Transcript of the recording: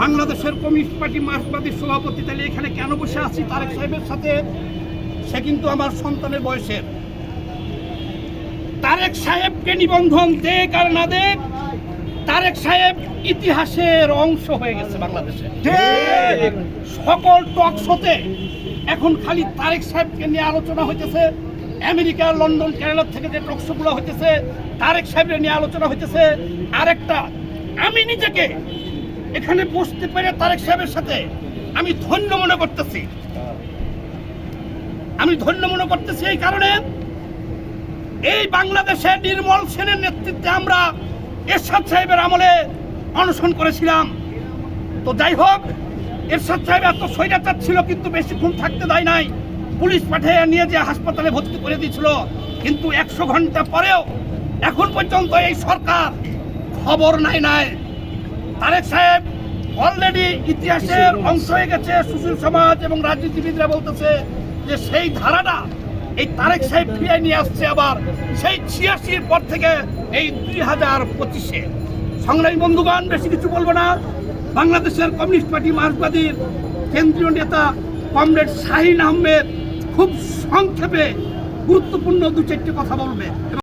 বাংলাদেশের communist party মার্ক্সবাদী সভাপতি তাহলে এখানে কেন বসে আছি? তারেক সাহেবের সাথে সে কিন্তু আমার সন্তানের বয়সের। তারেক সাহেবকে নিবন্ধন দেখ আর না দেখ তারেক সাহেব ইতিহাসের অংশ হয়ে গেছে বাংলাদেশে। সকল টক শোতে এখন খালি তারেক সাহেবকে নিয়ে আলোচনা হইতেছে। আমেরিকা লন্ডন কেরালা থেকে যে টক শোগুলো হইতেছে তারেক সাহেবের নিয়ে আলোচনা হইতেছে। আরেকটা আমি নিজেকে এখানে বসতে পেরে তারেক সাহেবের সাথে আমি ধন্য মনে করতেছি। আমি ধন্য মনে করতেছি এই কারণে এই বাংলাদেশে নির্মল সেনের নেতৃত্বে আমরা এরশাদ সাহেবের আমলে অনশন করেছিলাম। তো যাই হোক, এরশাদ সাহেব এত স্বৈরাচার ছিল, কিন্তু বেশিক্ষণ থাকতে দেয় নাই। পুলিশ পাঠিয়ে নিয়ে যে হাসপাতালে ভর্তি করে দিয়েছিল। কিন্তু একশো ঘণ্টা পরেও এখন পর্যন্ত এই সরকার খবর নাই নাই। তারেক সাহেব অলরেডি ইতিহাসের অংশ হয়ে গেছে সুশীল সমাজ এবং রাজনীতিবিদরা বলতেছে যে সেই ধারাটা এই তারেক সাহেব ফিরিয়ে নিয়ে আসছে আবার সেই ছিয়াশির পর থেকে এই দুই হাজার পঁচিশে। সংগ্রামী বন্ধুগণ বেশি কিছু বলব না। বাংলাদেশের কমিউনিস্ট পার্টি মার্ক্সবাদীর কেন্দ্রীয় নেতা কমরেড শাহিন আহমেদ খুব সংক্ষেপে গুরুত্বপূর্ণ দু চারটি কথা বলবে।